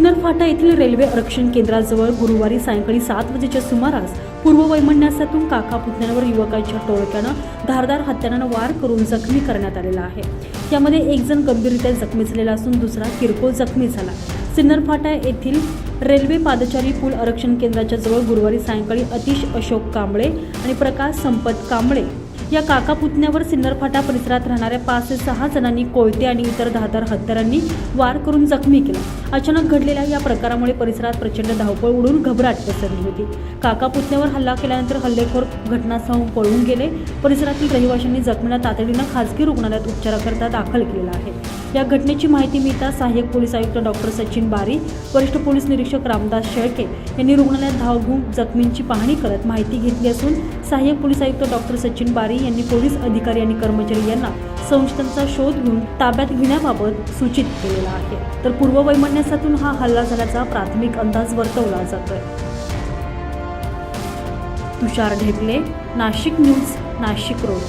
सिन्नर फाटा येथील रेल्वे आरक्षण केंद्राजवळ गुरुवारी सायंकाळी सात वाजेच्या सुमारास पूर्व वैमनस्यातून काका पुतण्यावर युवकांच्या टोळक्यानं धारदार हत्यारानं वार करून जखमी करण्यात आलेला आहे. यामध्ये एक जण गंभीररित्या जखमी झालेला असून दुसरा किरकोळ जखमी झाला. सिन्नर फाटा येथील रेल्वे पादचारी पूल आरक्षण केंद्राच्या जवळ गुरुवारी सायंकाळी अतिश अशोक कांबळे आणि प्रकाश संपत कांबळे या काका पुतण्यावर सिन्नर फाटा परिसरात राहणाऱ्या पाच ते सहा जणांनी कोयते आणि इतर धारदार हत्यारांनी वार करून जखमी केला. अचानक घडलेल्या या प्रकारामुळे परिसरात प्रचंड धावपळ उडून घबराट पसरली होती. काका पुतण्यावर हल्ला केल्यानंतर हल्लेखोर घटनास्थळाहून पळून गेले. परिसरातील रहिवाशांनी जखमींना तातडीनं खासगी रुग्णालयात उपचाराकरता दाखल केलेला आहे. या घटनेची माहिती मिळताच सहाय्यक पोलीस आयुक्त डॉक्टर सचिन बारी वरिष्ठ पोलीस निरीक्षक रामदास शेळके यांनी रुग्णालयात धाव घेऊन जखमींची पाहणी करत माहिती घेतली असून सहाय्यक पोलीस आयुक्त डॉक्टर सचिन बारी यांनी पोलीस अधिकारी आणि कर्मचारी यांना संशयितांचा शोध घेऊन ताब्यात घेण्याबाबत सूचित केलेला आहे. तर पूर्व वैमनस्यातून हा हल्ला झाल्याचा प्राथमिक अंदाज वर्तवला जातोय. Tushar Dhekale Nashik news Nashik road.